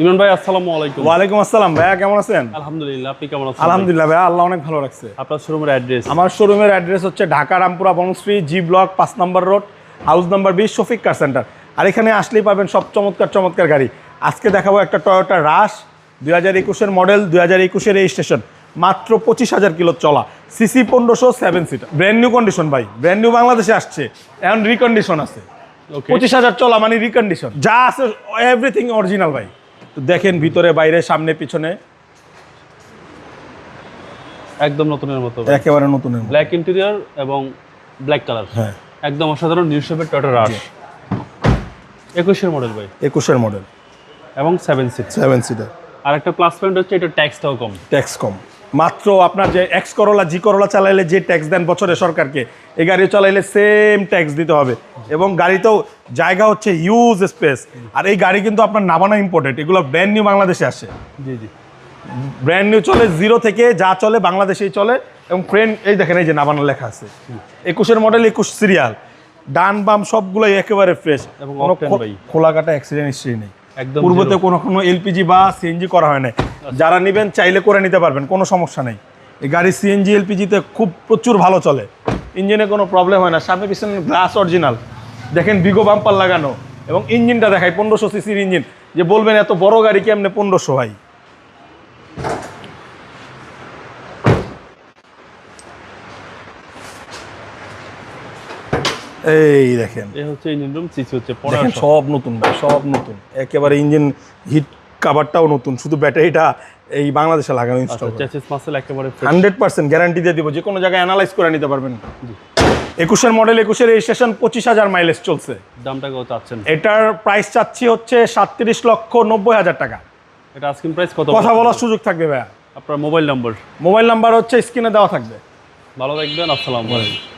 ইমরান ভাই আসসালামু আলাইকুম। ওয়ালাইকুম আসসালাম ভাইয়া কেমন আছেন? আলহামদুলিল্লাহ আপনি কেমন আছেন আলহামদুলিল্লাহ ভাইয়া আল্লাহ অনেক ভালো রাখছে। আপনার শোরুমের অ্যাড্রেস আমার শোরুমের অ্যাড্রেস হচ্ছে ঢাকা রামপুরা বনশ্রী জি ব্লক পাঁচ নম্বর রোড হাউস নাম্বার বিশ শফিক কার সেন্টার। আর এখানে আসলেই পাবেন সব চমৎকার চমৎকার গাড়ি। আজকে দেখাবো একটা টয়োটা রাশ দুই হাজার একুশের মডেল দুই হাজার একুশের রেজিস্ট্রেশন মাত্র পঁচিশ হাজার কিলো চলা। সিসি পনেরোশো seven seater brand new condition ভাই ব্র্যান্ড নিউ বাংলাদেশে আসছে। এখন রিকন্ডিশন আছে। পঁচিশ হাজার চলা মানে রিকন্ডিশন যা আছে এভরিথিং অরিজিনাল ভাই। দেখেন ভিতরে বাইরে সামনে পিছনে। একদম নতুনের মতো একেবারে নতুনের ব্ল্যাক ইন্টেরিয়র এবং ব্ল্যাক কালার হ্যাঁ। একদম অসাধারণ নিউ শেপের টয়টা রাশ একুশের মডেল ভাই। একুশের মডেল এবং সেভেন সিট সেভেন সিটার আর একটা প্লাস পয়েন্ট হচ্ছে এটা ট্যাক্সটাও কম। ট্যাক্স কম। মাত্র আপনার যে এক্স করোলা জি করোলা চালাইলে যে ট্যাক্স দেন বছরে সরকারকে এই গাড়ি চালাইলে সেম ট্যাক্স দিতে হবে। এবং গাড়িতেও জায়গা হচ্ছে ইউজ স্পেস আর এই গাড়ি কিন্তু আপনার নামানো ইম্পর্টেন্ট এগুলো ব্র্যান্ড নিউ বাংলাদেশে আসে। জি জি। ব্র্যান্ড নিউ চলে জিরো থেকে যা চলে বাংলাদেশেই চলে। এবং ফ্রেন্ড এই দেখেন এই যে নামানো লেখা আছে। একুশের মডেল একুশ সিরিয়াল ডান বাম সবগুলোই একেবারে ফ্রেশ এবং খোলা কাটা অ্যাক্সিডেন্ট হিস্ট্রি নেই। পূর্বতে। কোনো কোনো এলপিজি বা সিএনজি করা হয় না যারা নেবেন চাইলে করে নিতে পারবেন কোনো সমস্যা নেই। এই গাড়ি সিএনজি এলপিজিতে খুব প্রচুর ভালো চলে। ইঞ্জিনে কোনো প্রবলেম হয় না। সামনে পিছনে গ্লাস অরিজিনাল দেখেন বিগো বাম্পার লাগানো এবং ইঞ্জিনটা দেখায় পনেরোশো সিসির ইঞ্জিন। যে বলবেন এত বড় গাড়ি কেমনে পনেরোশো ভাই এই দেখেন। এ হচ্ছে ইঞ্জিন রুম সিসি হচ্ছে দেখেন সব। নতুন ভাই সব নতুন। একেবারে ইঞ্জিন হিট কাভারটাও নতুন শুধু ব্যাটারিটা এই বাংলাদেশে লাগানো ইনস্টল চেসিস মাসেল একেবারে fresh। হান্ড্রেড পার্সেন্ট গ্যারান্টি দিয়ে দিব যে কোনো জায়গায় অ্যানালাইজ করে নিতে পারবেন। একুশের মডেল একুশের রেজিস্ট্রেশন পঁচিশ হাজার মাইলেজ চলছে। দামটা কত চাচ্ছেন? এটার প্রাইস চাচ্ছি হচ্ছে সাতত্রিশ লক্ষ নব্বই হাজার টাকা। এটা আস্কিং প্রাইস কত কথা বলার সুযোগ থাকবে ভাইয়া। আপনার মোবাইল নাম্বার মোবাইল নাম্বার হচ্ছে স্ক্রিনে দেওয়া থাকবে। ভালো থাকবেন আসসালামু আলাইকুম।